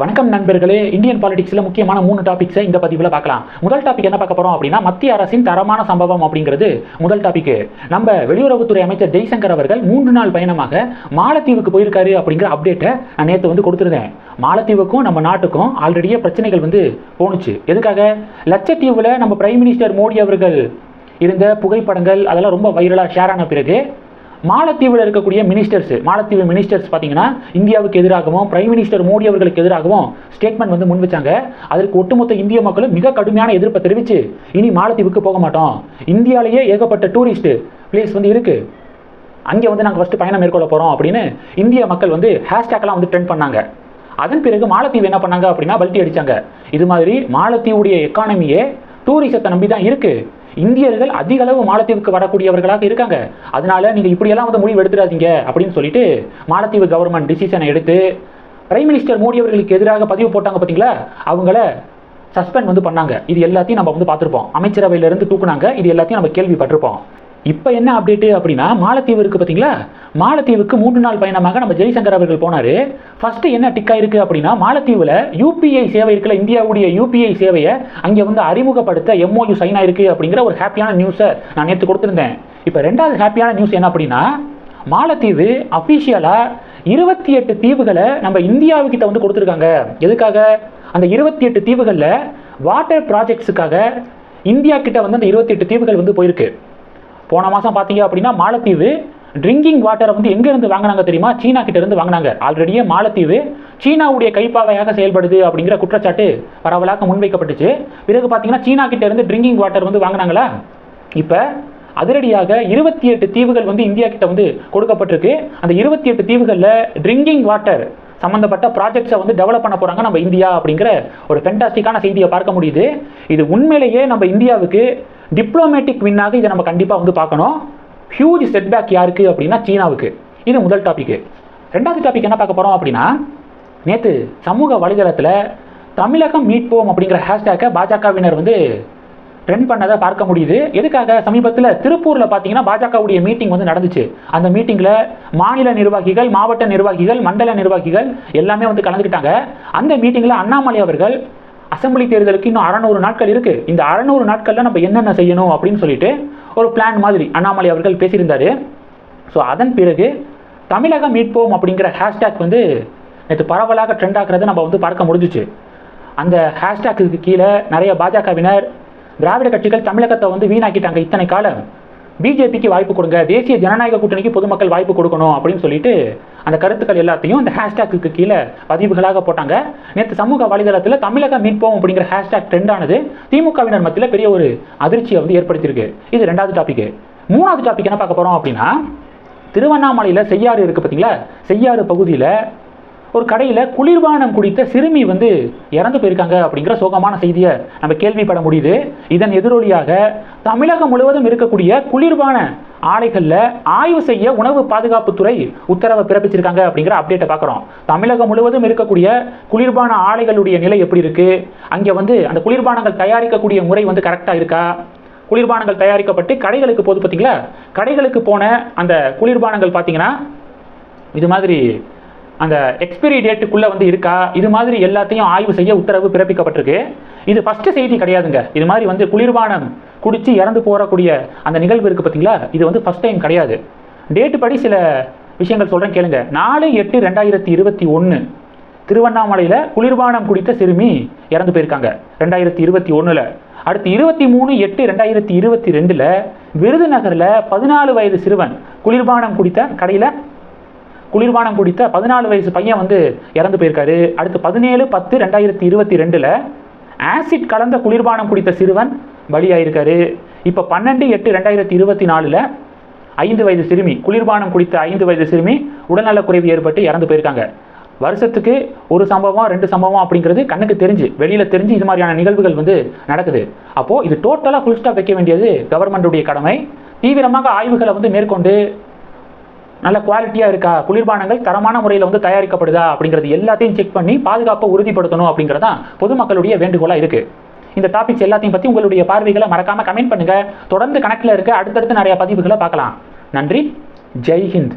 வணக்கம் நண்பர்களே. இந்தியன் பாலிடிக்ஸில் முக்கியமான மூணு டாபிக்ஸை இந்த பதிவில் பார்க்கலாம். முதல் டாபிக் என்ன பார்க்க போகிறோம் அப்படின்னா மத்திய அரசின் தரமான சம்பவம் அப்படிங்கிறது முதல் டாபிக் நம்ம வெளியுறவுத்துறை அமைச்சர் ஜெய்சங்கர் அவர்கள் மூன்று நாள் பயணமாக மாலத்தீவுக்கு போயிருக்காரு அப்படிங்கிற அப்டேட்டை நான் நேற்று வந்து கொடுத்துருந்தேன். மாலத்தீவுக்கும் நம்ம நாட்டுக்கும் ஆல்ரெடியே பிரச்சனைகள் வந்து போணுச்சு. எதுக்காக? லட்சத்தீவில் நம்ம பிரைம் மினிஸ்டர் மோடி அவர்கள் இருந்த புகைப்படங்கள் அதெல்லாம் ரொம்ப வைரலாக ஷேர் ஆன பிறகு மாலத்தீவில் இருக்கக்கூடிய மினிஸ்டர்ஸ் மாலத்தீவு மினிஸ்டர்ஸ் பார்த்தீங்கன்னா இந்தியாவுக்கு எதிராகவும் பிரைம் மினிஸ்டர் மோடி அவர்களுக்கு எதிராகவும் ஸ்டேட்மெண்ட் வந்து முன் வச்சாங்க. அதற்கு ஒட்டுமொத்த இந்திய மக்களும் மிக கடுமையான எதிர்ப்பை தெரிவித்து இனி மாலத்தீவுக்கு போக மாட்டோம். இந்தியாவிலேயே ஏகப்பட்ட டூரிஸ்ட் பிளேஸ் வந்து இருக்குது அங்கே வந்து நாங்கள் ஃபஸ்ட்டு பயணம் மேற்கொள்ள போகிறோம் அப்படின்னு இந்திய மக்கள் வந்து ஹேஷ்டேக்லாம் வந்து ட்ரெண்ட் பண்ணாங்க. அதன் பிறகு மாலத்தீவு என்ன பண்ணாங்க அப்படின்னா பல்ட்டி அடித்தாங்க இது மாதிரி மாலத்தீவுடைய எக்கானமியே டூரிசத்தை நம்பி தான் இருக்குது இந்தியர்கள் அதிக அளவு மாலத்தீவுக்கு வரக்கூடியவர்களாக இருக்காங்க. அதனால நீங்க இப்படியெல்லாம் வந்து முடிவு எடுத்துடாதீங்க அப்படின்னு சொல்லிட்டு மாலத்தீவு கவர்மெண்ட் டிசிஷனை எடுத்து பிரைம் மினிஸ்டர் மோடி அவர்களுக்கு எதிராக பதிவு போட்டாங்க பார்த்தீங்களா அவங்கள சஸ்பெண்ட் வந்து பண்ணாங்க. இது எல்லாத்தையும் நம்ம வந்து பார்த்துருப்போம். அமைச்சரவையிலிருந்து தூக்குனாங்க. இது எல்லாத்தையும் நம்ம கேள்விப்பட்டிருப்போம். இப்போ என்ன அப்டேட்டு அப்படின்னா மாலத்தீவு இருக்குது பார்த்தீங்களா? மாலத்தீவுக்கு மூன்று நாள் பயணமாக நம்ம ஜெய்சங்கர் அவர்கள் போனார். ஃபஸ்ட்டு என்ன டிக் ஆயிருக்கு அப்படின்னா மாலத்தீவில் யூபிஐ சேவை இருக்குல்ல இந்தியாவுடைய யூபிஐ சேவையை அங்கே வந்து அறிமுகப்படுத்த எம்ஓயு சைன் ஆயிருக்கு அப்படிங்கிற ஒரு ஹாப்பியான நியூஸை நான் நேற்று கொடுத்துருந்தேன். இப்போ ரெண்டாவது ஹாப்பியான நியூஸ் என்ன அப்படின்னா மாலத்தீவு அஃபிஷியலாக இருபத்தி எட்டு தீவுகளை நம்ம இந்தியாவுக்கிட்ட வந்து கொடுத்துருக்காங்க. எதுக்காக? அந்த இருபத்தி எட்டு தீவுகளில் வாட்டர் ப்ராஜெக்ட்ஸுக்காக இந்தியா கிட்ட வந்து அந்த இருபத்தி எட்டு தீவுகள் வந்து போயிருக்கு. போன மாதம் பார்த்தீங்க அப்படின்னா மாலத்தீவு ட்ரிங்கிங் வாட்டரை வந்து எங்கேருந்து வாங்கினாங்க தெரியுமா? சீனா கிட்டேருந்து வாங்கினாங்க. ஆல்ரெடியே மாலத்தீவு சீனாவுடைய கைப்பாவையாக செயல்படுது அப்படிங்கிற குற்றச்சாட்டு பரவலாக முன்வைக்கப்பட்டுச்சு. பிறகு பார்த்தீங்கன்னா சீனா கிட்டேருந்து ட்ரிங்கிங் வாட்டர் வந்து வாங்கினாங்களா? இப்போ அதிரடியாக இருபத்தி எட்டு தீவுகள் வந்து இந்தியா கிட்ட வந்து கொடுக்கப்பட்டிருக்கு. அந்த இருபத்தி எட்டு தீவுகளில் ட்ரிங்கிங் வாட்டர் சம்மந்தப்பட்ட ப்ராஜெக்ட்ஸை வந்து டெவலப் பண்ண போகிறாங்க நம்ம இந்தியா அப்படிங்கிற ஒரு ஃபென்டாஸ்டிக்கான செய்தியை பார்க்க முடியுது. இது உண்மையிலேயே நம்ம இந்தியாவுக்கு டிப்ளோமேட்டிக் வின்னாக இதை நம்ம கண்டிப்பாக வந்து பார்க்கணும். ஹியூஜ் செட்பேக் யாருக்கு அப்படின்னா சீனாவுக்கு. இது முதல் டாப்பிக்கு ரெண்டாவது டாபிக் என்ன பார்க்க போகிறோம் அப்படின்னா நேற்று சமூக வலைதளத்தில் தமிழகம் மீட்போம் அப்படிங்கிற ஹேஷ்டேக்கை பாஜகவினர் வந்து ட்ரெண்ட் பண்ணதை பார்க்க முடியுது. எதுக்காக? சமீபத்தில் திருப்பூரில் பார்த்தீங்கன்னா பாஜகவுடைய மீட்டிங் வந்து நடந்துச்சு. அந்த மீட்டிங்கில் மாநில நிர்வாகிகள் மாவட்ட நிர்வாகிகள் மண்டல நிர்வாகிகள் எல்லாமே வந்து கலந்துக்கிட்டாங்க. அந்த மீட்டிங்கில் அண்ணாமலை அவர்கள் அசம்பிளி தேர்தலுக்கு இன்னும் அறநூறு நாட்கள் இருக்குது இந்த அறநூறு நாட்களில் நம்ம என்னென்ன செய்யணும்? அப்படின்னு சொல்லிட்டு ஒரு பிளான் மாதிரி அண்ணாமலை அவர்கள் பேசியிருந்தாரு. ஸோ அதன் பிறகு தமிழகம் மீட்போம் அப்படிங்கிற ஹேஷ்டேக் வந்து நேற்று பரவலாக ட்ரெண்ட் ஆகிறத நம்ம வந்து பார்க்க முடிஞ்சிச்சு. அந்த ஹேஷ்டேக்கு கீழே நிறைய பாஜகவினர் திராவிட கட்சிகள் தமிழகத்தை வந்து வீணாக்கிட்டாங்க இத்தனை காலம். பிஜேபிக்கு வாய்ப்பு கொடுங்க தேசிய ஜனநாயக கூட்டணிக்கு பொதுமக்கள் வாய்ப்பு கொடுக்கணும் அப்படின்னு சொல்லிட்டு அந்த கருத்துக்கள் எல்லாத்தையும் இந்த ஹேஷ்டேக்கு கீழே பதிவுகளாக போட்டாங்க. நேற்று சமூக வலைதளத்தில் தமிழகம் மீட்போம் அப்படிங்கிற ஹேஷ்டேக் ட்ரெண்ட் ஆனது திமுகவினர் மத்தியில் பெரிய ஒரு அதிர்ச்சியை வந்து ஏற்படுத்தியிருக்கு. இது ரெண்டாவது டாபிக் மூணாவது டாபிக் என்ன பார்க்க போகிறோம் அப்படின்னா திருவண்ணாமலையில் செய்யாறு இருக்குது பார்த்தீங்களா செய்யாறு பகுதியில் ஒரு கடையில் குளிர்பானம் குடித்த சிறுமி வந்து இறந்து போயிருக்காங்க அப்படிங்கிற சோகமான செய்தியை நம்ம கேள்விப்பட முடியுது. இதன் எதிரொலியாக தமிழகம் முழுவதும் இருக்கக்கூடிய குளிர்பான ஆலைகளில் ஆய்வு செய்ய உணவு பாதுகாப்புத்துறை உத்தரவை பிறப்பிச்சிருக்காங்க அப்படிங்கிற அப்டேட்டை பார்க்குறோம். தமிழகம் முழுவதும் இருக்கக்கூடிய குளிர்பான ஆலைகளுடைய நிலை எப்படி இருக்குது அங்கே வந்து அந்த குளிர்பானங்கள் தயாரிக்கக்கூடிய முறை வந்து கரெக்டாக இருக்கா? குளிர்பானங்கள் தயாரிக்கப்பட்டு கடைகளுக்கு போது பார்த்தீங்களா கடைகளுக்கு போன அந்த குளிர்பானங்கள் பார்த்தீங்கன்னா இது மாதிரி அந்த எக்ஸ்பைரி டேட்டுக்குள்ளே வந்து இருக்கா? இது மாதிரி எல்லாத்தையும் ஆய்வு செய்ய உத்தரவு பிறப்பிக்கப்பட்டிருக்கு. இது ஃபஸ்ட்டு செய்தி கிடையாதுங்க. இது மாதிரி வந்து குளிர்பானம் குடித்து இறந்து போகக்கூடிய அந்த நிகழ்வு இருக்குது பார்த்தீங்களா இது வந்து ஃபஸ்ட் டைம் கிடையாது. டேட்டு படி சில விஷயங்கள் சொல்கிறேன் கேளுங்க. நாலு எட்டு ரெண்டாயிரத்தி இருபத்தி ஒன்று திருவண்ணாமலையில் குளிர்பானம் குடித்த சிறுமி இறந்து போயிருக்காங்க. ரெண்டாயிரத்தி இருபத்தி ஒன்றில் அடுத்து இருபத்தி மூணு எட்டு ரெண்டாயிரத்தி இருபத்தி ரெண்டில் விருதுநகரில் பதினாலு வயது சிறுவன் குளிர்பானம் குடித்த கடையில் குளிர்பானம் குடித்த பதினாலு வயசு பையன் வந்து இறந்து போயிருக்காரு. அடுத்து பதினேழு பத்து ரெண்டாயிரத்தி இருபத்தி ரெண்டில் ஆசிட் கலந்த குளிர்பானம் குடித்த சிறுவன் பலியாயிருக்காரு. இப்போ பன்னெண்டு எட்டு ரெண்டாயிரத்தி இருபத்தி நாலில் ஐந்து வயது சிறுமி குளிர்பானம் குடித்த ஐந்து வயது சிறுமி உடல்நலக்குறைவு ஏற்பட்டு இறந்து போயிருக்காங்க. வருஷத்துக்கு ஒரு சம்பவம் ரெண்டு சம்பவம் அப்படிங்கிறது கண்ணுக்கு தெரிஞ்சு வெளியில் தெரிஞ்சு இது மாதிரியான நிகழ்வுகள் வந்து நடக்குது. அப்போது இது டோட்டலாக ஃபுல் ஸ்டாப் வைக்க வேண்டியது கவர்மெண்ட்டுடைய கடமை. தீவிரமாக ஆய்வுகளை வந்து மேற்கொண்டு நல்ல குவாலிட்டியாக இருக்கா? குளிர்பானங்கள் தரமான முறையில் வந்து தயாரிக்கப்படுதா? அப்படிங்கிறது எல்லாத்தையும் செக் பண்ணி பாதுகாப்பை உறுதிப்படுத்தணும் அப்படிங்கிறதான் பொதுமக்களுடைய வேண்டுகோளாக இருக்குது இந்த டாபிக்ஸ் எல்லாத்தையும் பற்றி உங்களுடைய பார்வைகளை மறக்காமல் கமெண்ட் பண்ணுங்கள் தொடர்ந்து கணக்கில் இருக்க அடுத்தடுத்து நிறைய பதிவுகளை பார்க்கலாம். நன்றி. ஜெய்ஹிந்த்